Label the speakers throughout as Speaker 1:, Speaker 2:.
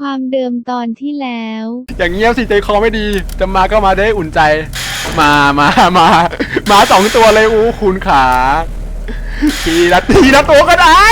Speaker 1: ความเดิมตอนที่แล้ว
Speaker 2: อย่างเงี้ยสิใจคอไม่ดี จะมาก็มาได้อุ่นใจ มามามามาสองตัวเลยอู้คุณขาทีละทีละตัวก็ได้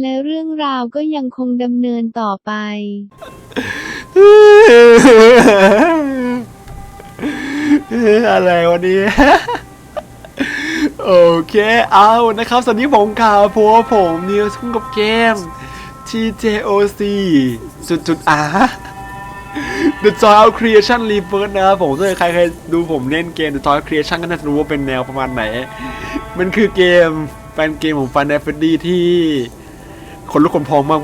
Speaker 1: และเรื่องราวก็ยังคงดำเนินต่อไป
Speaker 2: อะไรวันนี้โอเค เอานะครับ สวัสดีผมข่าวพัวผมนิวส์คุ้มกับเกม TJOC จุดจุด R The Joy of Creation Rebirth นะครับผมถ้าใครเคยดูผมเล่นเกม The Joy of Creation ก็น่าจะรู้ว่าเป็นแนวประมาณไหน มันคือเกมแฟนเกมของฟันเดฟดี้ที่คนลุกคนพองมา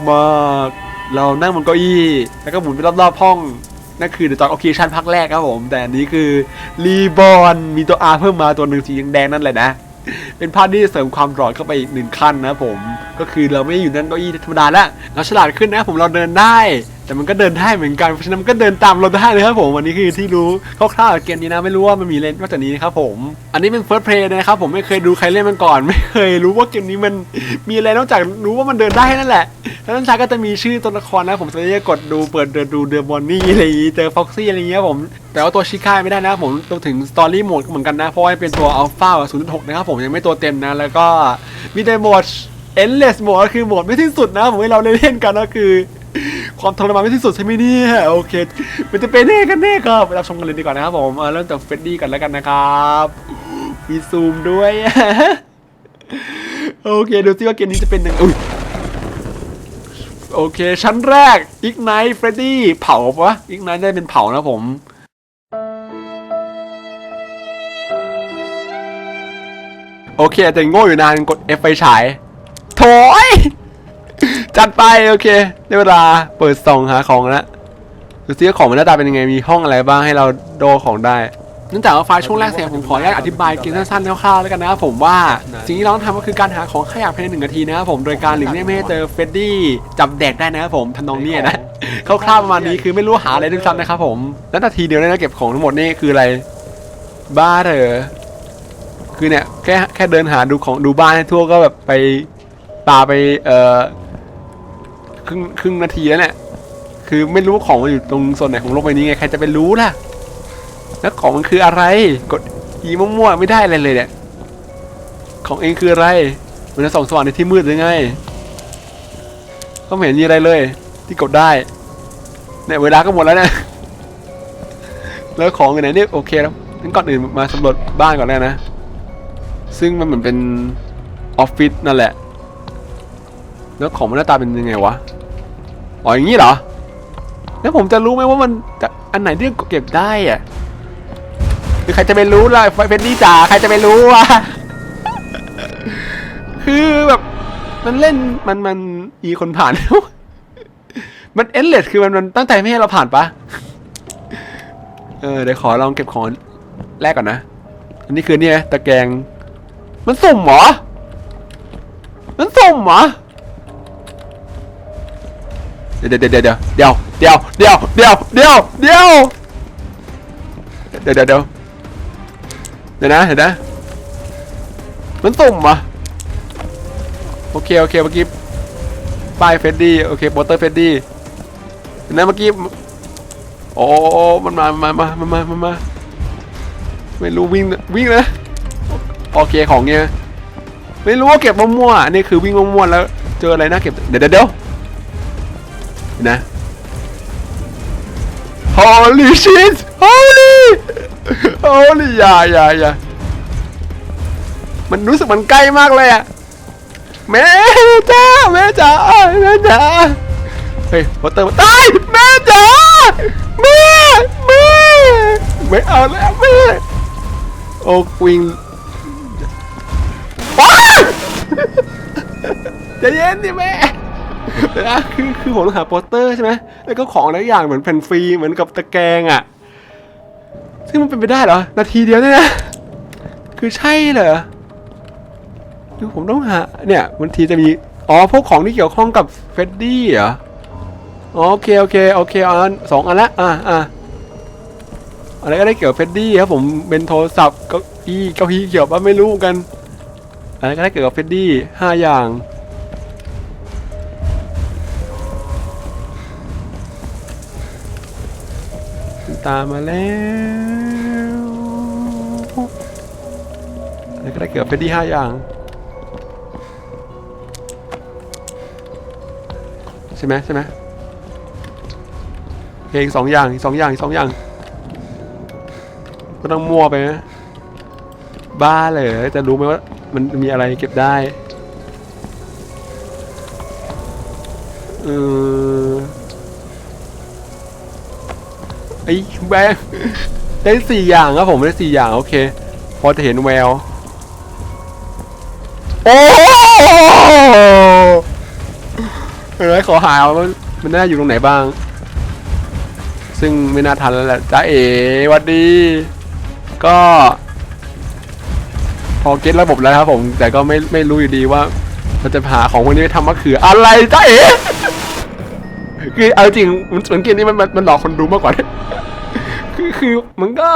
Speaker 2: กๆ เรานั่งบนเก้าอี้ แล้วก็หมุนไปรอบๆห้อง นั่นคือ The Joy of Creation ภาคแรกครับผม แต่อันนี้คือ Reborn มีตัว R เพิ่มมาตัวหนึ่งสีแดงนั่นแหละนะ เป็นภาพที่เสริมความหลอนเข้าไปอีกหนึ่งขั้นนะผม ก็คือเราไม่อยู่นั่นเก้าอี้ธรรมดาแล้วเราฉลาดขึ้นนะผมเราเดินได้ แต่มันก็เดินได้เหมือนกันเพราะฉะนั้นมันก็เดินตามเราได้นะครับผมวันนี้คือที่รู้คร่าวๆกับเกมนี้นะไม่รู้ว่ามันมีเล่นนอกจากนี้นะครับผมอันนี้เป็น first play นะครับผมไม่เคยดูใครเล่นมันก่อน ไม่เคยรู้ว่าเกมนี้มันมีอะไรนอกจากรู้ว่ามันเดินได้นั่นแหละแล้วนั่นชาก็จะมีชื่อตัวละครนะผมจะได้กดดูเปิดเดินดูเดอบอนนี่อะไรอย่างงี้เจอฟ็อกซี่อะไรอย่างเงี้ยผมแต่ว่าตัวชิค่าไม่ได้นะผมตัวถึงสตอรี่โหมดเหมือนกันนะเพราะว่าเป็นตัวอัลฟาศูนย์หกนะครับผมยังไม่ตัวเต็มนะแล้วก็มีแต่โหมด endless โหมดก็คือโหมดไม่สิ้นสุดนะผมให้เราเล่นกันก็คือ ความทรมานไม่สิ้นสุดใช่ไหมเนี่ยโอเคมันจะเป็นแน่กันแน่ครับไปรับชมกันเลยดีกว่านะครับผมเริ่มจากเฟรดดี้กันแล้วกันนะครับมีซูมด้วยโอเคดูซิว่าเกมนี้จะเป็นยังไงโอเค ชั้นแรกอีกไนท์เฟรดดี้เผาปะอีกไนท์ได้เป็นเผานะผมโอเคแต่โง่อยู่นานกด F ไฟฉายโถย จัดไปโอเคได้เวลาเปิดส่องหาของแล้วดูซิว่าของมันหน้าตาเป็นยังไงมีห้องอะไรบ้างให้เราโดของได้เนื่องจากว่าไฟล์ช่วงแรกเสียผมขออนุญาตอธิบายเกมสั้นๆคร่าวๆแล้วกันนะครับผมว่าสิ่งที่เราต้องทำก็คือการหาของขยะภายในหนึ่งนาทีนะครับผมโดยการหลีกเลี่ยงไม่ให้เจอเฟรดดี้จับแดกได้นะครับผมทำนองเนี้ยนะคร่าวๆประมาณนี้คือไม่รู้หาอะไรด้วยซ้ำนะครับผมแล้วนาทีเดียวเนี่ยนะเก็บของทั้งหมดนี่คืออะไรบ้าเถอะคือเนี่ยแค่แค่เดินหาดูของดูบ้านให้ทั่วก็แบบไปปาไปเอ่อ ครึ่งครึ่งนาทีแล้วเนี่ยคือไม่รู้ของมันอยู่ตรงส่วนไหนของโลกใบนี้ไงใครจะไปรู้ล่ะ แล้วของมันคืออะไร กดอีมั่วๆไม่ได้อะไรเลยเนี่ยของเองคืออะไร มันจะส่องสว่างในที่มืดหรือไงก็ไม่เห็นมีอะไรเลย ที่กดได้เนี่ยเวลาก็หมดแล้วเนี่ยแล้วของอยู่ไหนเนี่ยโอเคแล้วงั้นก่อนอื่นมาสำรวจบ้านก่อนแล้วนะ ซึ่งมันเหมือนเป็นออฟฟิศนั่นแหละ แล้วของมันหน้าตาเป็นยังไงวะ อ๋ออย่างนี้เหรอ แล้วผมจะรู้ไหมว่ามันจะอันไหนที่เก็บได้อะคือใครจะไปรู้ล่ะเฟนดี้จ๋าใครจะไปรู้วะคือแบบมันเล่นมันมันอีคนผ่าน มันเอ็นเลสคือมันมันตั้งใจไม่ให้เราผ่านปะเออเดี๋ยวขอลองเก็บของแรกก่อนนะ อันนี้คือเนี่ยตะแกรง มันสุ่มเหรอ มันสุ่มเหรอ เดี๋ยวเดี๋ยวเดี๋ยวเดี๋ยวเดี๋ยวเดี๋ยวเดี๋ยวเดี๋ยวเดี๋ยวเดี๋ยวเดี๋ยวเดี๋ยวเดี๋ยวนะเดี๋ยวนะมันสุ่มเหรอโอเคโอเคเมื่อกี้ป้ายเฟดดี้โอเคโปสเตอร์เฟดดี้เห็นนะเมื่อกี้โอ้มันมามามามามามาไม่รู้วิ่งวิ่งนะโอเคของเนี้ยไม่รู้ว่าเก็บมั่วๆอันนี่คือวิ่งมั่วๆแล้ว เจออะไรนะเก็บเดี๋ยวเดี๋ยว นะ Holy shit Holy Holy อย่าอย่าอย่ามันรู้สึกมันใกล้มากเลยอะแม่จ้าแม่จ๋าแม่จ๋าเฮ้ยพอเตอร์มตายแม่จ๋าแม่แม่ไม่เอาแล้วแม่โอ้ควิงว้าวใจะเย็นดิแม่ เดี๋ยวคือคือผมต้องหาโปสเตอร์ใช่ไหมแล้วก็ของหลายอย่างเหมือนแผ่นฟรีเหมือนกับตะแกรงอะ ซึ่งมันเป็นไปได้เหรอ นาทีเดียวเนี่ยนะ คือใช่เหรอคือผมต้องหา เนี่ยบางทีจะมี อ๋อ พวกของที่เกี่ยวข้องกับเฟดดี้เหรออ๋อโอเค โอเค โอเคเอาอันสองอันละ อะอะอะไรก็ได้เกี่ยวกับเฟดดี้ครับผม เป็นโทรศัพท์เก้าอี้เก้าอี้เกี่ยวปะไม่รู้กัน อะไรก็ได้เกี่ยวกับเฟดดี้ห้าอย่าง ตามมาแล้วแล้วก็ได้เกือบเป็นที่ห้าอย่างใช่ไหมใช่ไหมเพลงสองอย่างสองอย่างสองอย่าง ก็ต้องมั่วไปนะบ้าเลยจะรู้ไหมว่ามันมีอะไรเก็บได้ เออ อ้แบงได้สี่อย่างครับผมได้สี่อย่างโอเค พอจะเห็นแวว โอ้เออขอหาว่ามันน่าอยู่ตรงไหนบ้าง ซึ่งไม่น่าทันแล้วแหละจ้าเอ๋วัดดี ก็ พอเก็ตระบบแล้วครับผม แต่ก็ไม่ไม่รู้อยู่ดีว่าเราจะหาของพวกนี้ไปทำมะเขืออะไรจ้าเอ๋ คือเอาจริงมันเหมือนเกมนี้มันมันมันหลอกคนดูมากกว่า คือคือมันก็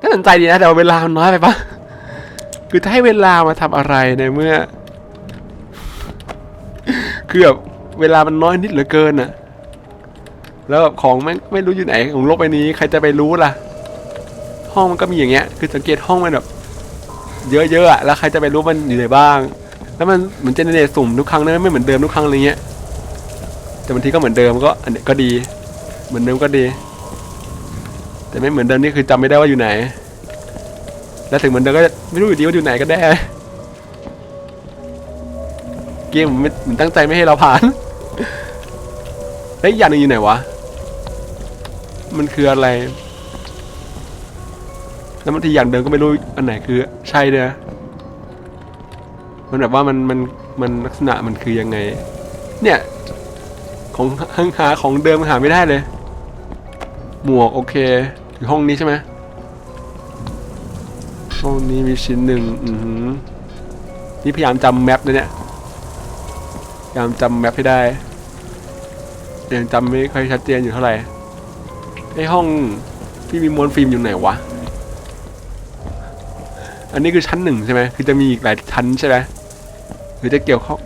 Speaker 2: น่าสนใจดีนะแต่เวลามันน้อยไปปะคือจะให้เวลามาทำอะไรในเมื่อ คือแบบเวลามันน้อยนิดเหลือเกินอะแล้วแบบของไม่ไม่รู้อยู่ไหนของโลกใบนี้ใครจะไปรู้ล่ะ ห้องมันก็มีอย่างเงี้ย คือสังเกตห้องมันแบบเยอะๆอะแล้วใครจะไปรู้มันอยู่ไหนบ้าง แล้วมันเหมือนเจเนเรตสุ่มทุกครั้งนะไม่เหมือนเดิมทุกครั้งอะไรเงี้ย แต่บางทีก็เหมือนเดิมก็อันนี้ก็ดี เหมือนเดิมก็ดี แต่ไม่เหมือนเดิมนี่คือจำไม่ได้ว่าอยู่ไหน แล้วถึงเหมือนเดิมก็ไม่รู้อยู่ดีว่าอยู่ไหนก็ได้ เกมมันมันตั้งใจไม่ให้เราผ่านแล้วอย่างนึงอยู่ไหนวะ มันคืออะไร แล้วบางทีอย่างเดิมก็ไม่รู้อันไหนคือ ใช่เลยนะมันแบบว่ามันมันมันลักษณะมันคือยังไง เนี่ย ของหาของเดิมหาไม่ได้เลย หมวกโอเคอยู่ห้องนี้ใช่ไหมห้องนี้มีชิ้นหนึ่งอือหือนี่พยายามจำแมปเลยเนี่ยพยายามจำแมปให้ได้ยังจำไม่ค่อยชัดเจนอยู่เท่าไหร่ไอห้องที่มีม้วนฟิล์มอยู่ไหนวะ อันนี้คือชั้นหนึ่งใช่ไหมคือจะมีอีกหลายชั้นใช่ไหมหรือจะเกี่ยวข้อง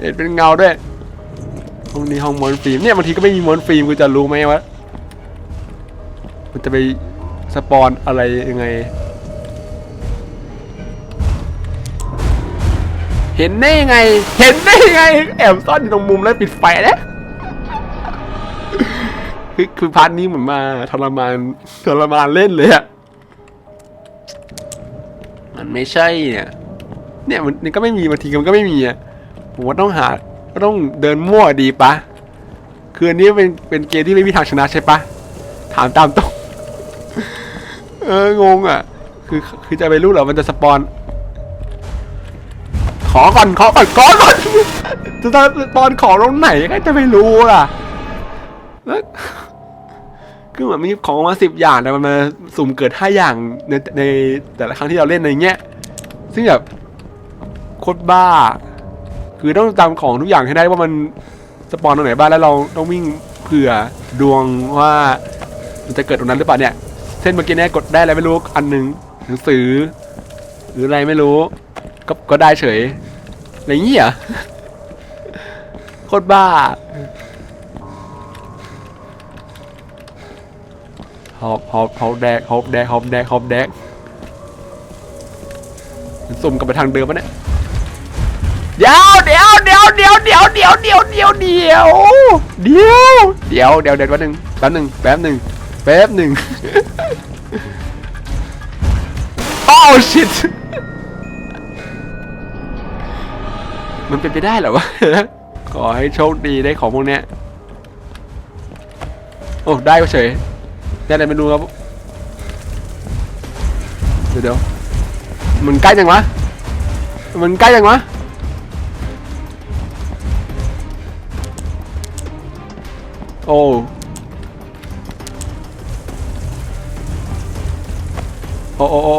Speaker 2: เห็นเป็นเงาด้วยห้องนี้ห้องม้วนฟิล์มเนี่ยบางทีก็ไม่มีม้วนฟิล์มกูจะรู้ไหมว่ามันจะไปสปอนอะไรยังไง เห็นได้ยังไง เห็นได้ยังไง แอบซ่อนอยู่ตรงมุมแล้วปิดไฟแล้วคือคือพาร์ทนี้เหมือนมาทรมานทรมานเล่นเลยอะมันไม่ใช่เนี่ยเนี่ยมันก็ไม่มีบางทีมันก็ไม่มีอะ ผมว่าต้องหาก็ต้องเดินมั่วดีปะคืออันนี้เป็นเป็นเกมที่ไม่มีทางชนะใช่ปะถามตามตรงเอองงอะ คือคือจะไปรู้เหรอมันจะสปอนขอก่อนขอก่อนขอก่อนจะสปอนของตรงไหนใครจะไปรู้ล่ะแล้วคือเหมือนมีของมาสิบอย่างแต่มันมาสุ่มเกิดห้าอย่างในในแต่ละครั้งที่เราเล่นในเงี้ย ซึ่งแบบโคตรบ้า คือต้องจำของทุกอย่างให้ได้ว่ามันสปอนตรงไหนบ้างแล้วเราต้องวิ่งเผื่อดวงว่ามันจะเกิดตรงนั้นหรือเปล่าเนี่ยเส้นเมื่อกี้เนี่ยกดได้อะไรไม่รู้อันหนึ่งหนังสือ หรืออะไรไม่รู้ ก็ก็ได้เฉยอะไรเงี้ยโคตรบ้าฮอบฮอบฮอบแดกฮอบแดกฮอบแดกฮอบแดกสุ่มกลับไปทางเดิมปะเนี่ย เดี๋ยวเดี๋ยวเดี๋ยวเดี๋ยวเดี๋ยวเดี๋ยวเดี๋ยวเดี๋ยวเดี๋ยวเดี๋ยวเดี๋ยวเดี๋ยวเดี๋ยวแป๊บหนึ่งแป๊บหนึ่งแป๊บหนึ่งแป๊บหนึ่งโอ้ชิตมันเป็นไปได้เหรอวะ ขอให้โชคดีได้ของพวกเนี้ย โอ้ ได้ก็เฉย ได้อะไรไม่รู้ครับ เดี๋ยวเดี๋ยวมันใกล้ยังวะ มันใกล้ยังวะ โอ้โอ้โอ้โอ้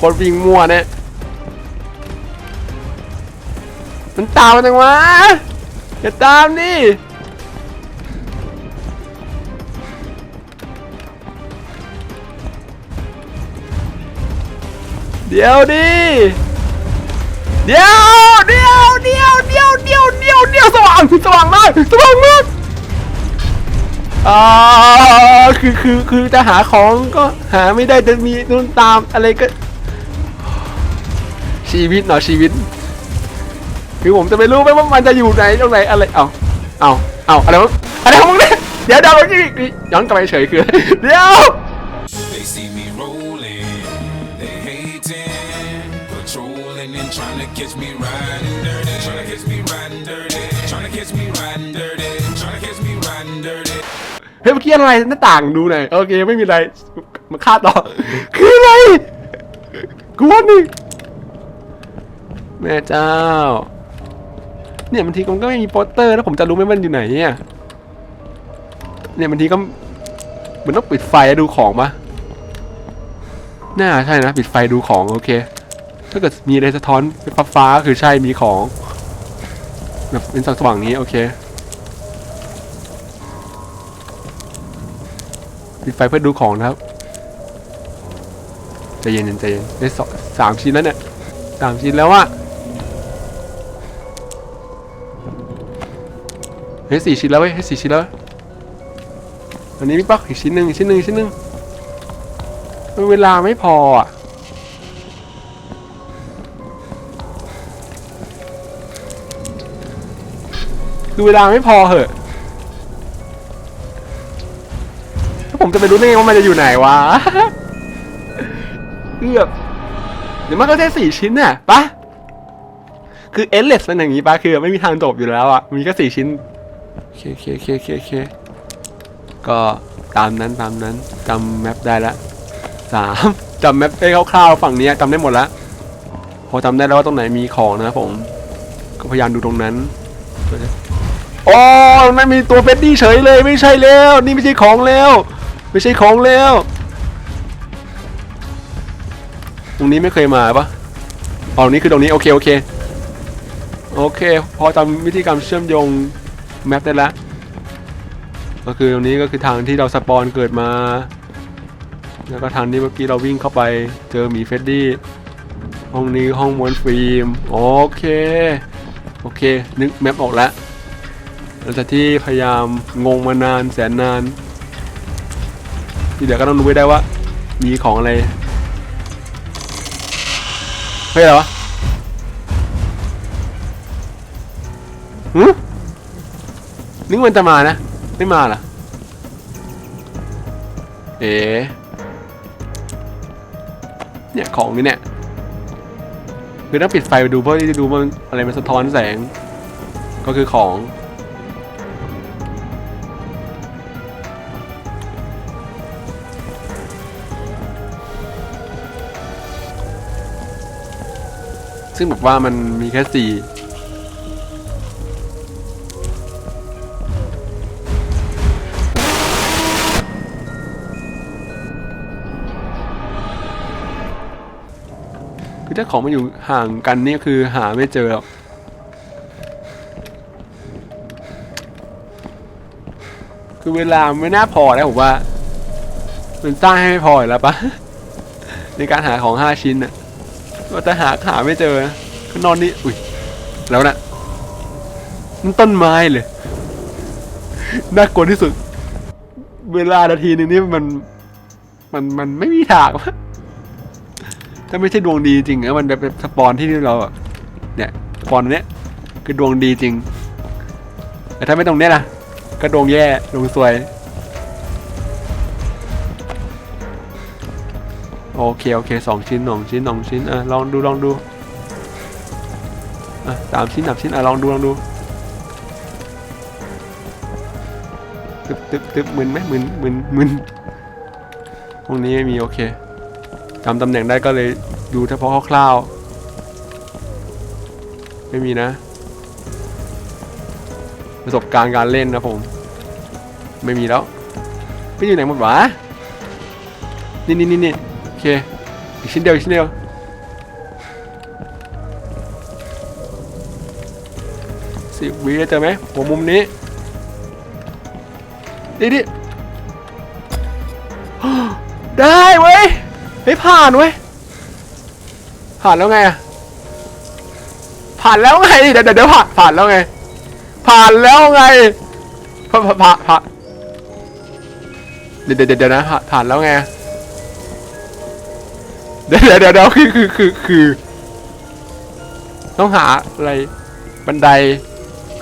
Speaker 2: คนวิ่งมั่วเนี่ย มันตามมาจังวะอย่าตามนี่เดี๋ยวดิ เดี๋ยวเดี๋ยวเดี๋ยวเดี๋ยวเดี๋ยวเดี๋ยวเดี๋ยวสว่างสว่างมากสว่างมากอ่าคือคือคือจะหาของก็หาไม่ได้จะมีนู่นตามอะไรก็ ชีวิตเนาะชีวิต คือผมจะไม่รู้ไหมว่ามันจะอยู่ไหนตรงไหนอะไรเอาเอาเอาอะไรวะอะไรของมึงเนี่ยเดี๋ยวเดี๋ยวเมื่อกี้นี่ย้อนกลับไปเฉยคือเดี๋ยว
Speaker 3: patrolling and trying to catch me riding dirty, trying to catch me riding dirty, trying to catch me riding dirty, trying to catch me riding dirty.
Speaker 2: เฮ้ยเมื่อกี้อะไรหน้าต่างดูหน่อยโอเคไม่มีอะไรมาฆ่าต่อ คืออะไรกลัวนี่แม่เจ้า เนี่ยบางทีมันก็ไม่มีโปสเตอร์แล้วผมจะรู้ไหมมันอยู่ไหนเนี่ยเนี่ยบางทีก็มันต้องปิดไฟดูของปะน่าใช่นะ ปิดไฟดูของ โอเค ถ้าเกิดมีอะไรสะท้อนเป็นฟ้าฟ้าคือใช่มีของแบบเป็นสว่างนี้โอเคปิดไฟเพื่อดูของนะครับใจเย็นใจเย็นได้สองสามชิ้นแล้วเนี่ยสามชิ้นแล้วอะเฮ้ยสี่ชิ้นแล้วเว้ยเฮ้ยสี่ชิ้นแล้วอันนี้มีปะอีกชิ้นหนึ่งชิ้นหนึ่งชิ้นหนึ่งเวลาไม่พออะ คือเวลาไม่พอเหอะแล้วผมจะไปรู้ได้ไงว่ามันจะอยู่ไหนวะเกือบเดี๋ยวมันก็แค่สี่ชิ้นน่ะปะคือเอเลสมันอย่างงี้ปะคือไม่มีทางจบอยู่แล้วอะมีแค่สี่ชิ้นโอเคโอเคโอเคโอเคเคก็ตามนั้นตามนั้นจำแมปได้ละสามจำแมปได้คร่าวๆฝั่งนี้จำได้หมดละพอจำได้แล้วว่าตรงไหนมีของนะผมก็พยายามดูตรงนั้น โอ้ไม่มีตัวเฟดดี้เฉยเลยไม่ใช่แล้ว นี่ไม่ใช่ของแล้ว ไม่ใช่ของแล้ว ตรงนี้ไม่เคยมาปะอ๋อตรงนี้คือตรงนี้โอเคโอเคโอเค พอจำวิธีการเชื่อมโยงแมปได้แล้วก็คือตรงนี้ก็คือทางที่เราสปอนเกิดมา แล้วก็ทางที่เมื่อกี้เราวิ่งเข้าไปเจอหมีเฟดดี้ห้องนี้ห้องมวนฟิล์มโอเค โอเค นึกแมปออกแล้ว หลังจากที่พยายามงงมานานแสนนาน ที่เดี๋ยวก็ต้องรู้ไว้ได้ว่า มีของอะไรเฮ้ยอะไรวะหืมนึกมันจะมานะ ไม่มาเหรอเอ๋เนี่ยของนี่เนี่ยคือต้องปิดไฟไปดูเพื่อที่จะดูว่ามันอะไรมันสะท้อนแสง ก็คือของ ซึ่งบอกว่ามันมีแค่สี่คือถ้าของมันอยู่ห่างกันนี่คือหาไม่เจอหรอกคือเวลาไม่น่าพอแล้วผมว่า มันสร้างให้ไม่พอแล้วปะในการหาของห้าชิ้นน่ะ ว่าจะหาหาไม่เจอนะก็นอนนี่อุ้ยแล้วนะมันต้นไม้เลยน่ากลัวที่สุด เวลานาทีหนึงนี่มัน มันมันไม่มีทางถ้าไม่ใช่ดวงดีจริงนะมันแบบสปอนที่เราอะเนี่ยสปอนเนี้ยคือดวงดีจริง แต่ถ้าไม่ตรงเนี้ยล่ะ ก็ดวงแย่ดวงซวย โอเคโอเคสองชิ้นสองชิ้นสองชิ้นอะลองดูลองดูอะสามชิ้นสามชิ้นอะลองดูลองดูตึบตึบตึบมึนไหมมึนมึนมึนพวกนี้ไม่มีโอเคจำตำแหน่งได้ก็เลยดูเฉพาะคร่าวๆไม่มีนะ ประสบการณ์การเล่นนะผม ไม่มีแล้วไม่อยู่ไหนหมดวะนี่นี่นี่นี่ เค อีกชิ้นเดียวอีกชิ้นเดียว สิบวิเจอไหมหัวมุมนี้นี่ดิได้เว้ยเฮ้ยผ่านเว้ย ผ่านแล้วไงอะผ่านแล้วไง เดี๋ยวเดี๋ยวผ่านผ่านแล้วไง ผ่านแล้วไงผ่านผ่านผ่านเดี๋ยวเดี๋ยวเดี๋ยวนะผ่านแล้วไง เดี๋ยวเดี๋ยวเดี๋ยวคือคือคือคือ ต้องหาอะไรบันได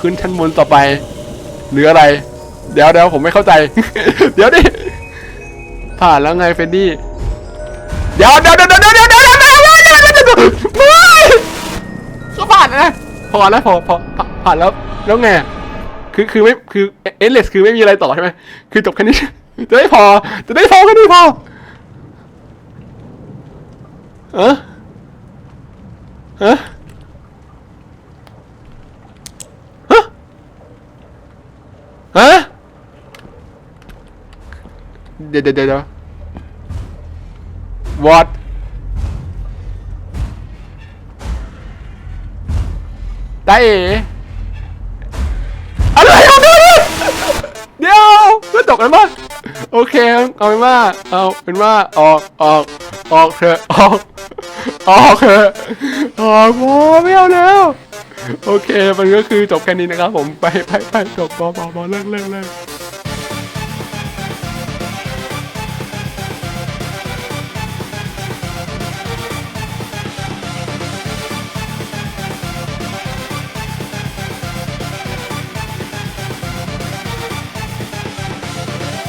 Speaker 2: ขึ้นชั้นบนต่อไป หรืออะไร เดี๋ยวเดี๋ยวผมไม่เข้าใจ เดี๋ยวดิผ่านแล้วไงเฟนดี้เดี๋ยวเดี๋ยวเดี๋ยวเดี๋ยวเดี๋ยวเดี๋ยวเดี๋ยวเดี๋ยวเดี๋ยวเดี๋ยวเดี๋ยวเดี๋ยวเดี๋ยวก็ผ่านนะพอแล้วพอพอผ่านผ่านแล้วแล้วไงคือคือไม่คือเอเลสคือไม่มีอะไรต่อใช่ไหมคือจบแค่นี้จะได้พอจะได้พอแค่นี้พอ เออเออฮะฮะเดี๋ยวเดี๋ยวเดี๋ยวเดี๋ยว what ได้เอ๋อะไรเอาดูดิเดี๋ยวก็ตกกันบ้าง โอเคเอาเป็นว่าเอาเป็นว่าออกออกออกเถอะออกออกเถอะออกพอไม่เอาแล้วโอเคมันก็คือจบแค่นี้นะครับผมไปไปไปจบพอพอพอเลิกเลิกเลิก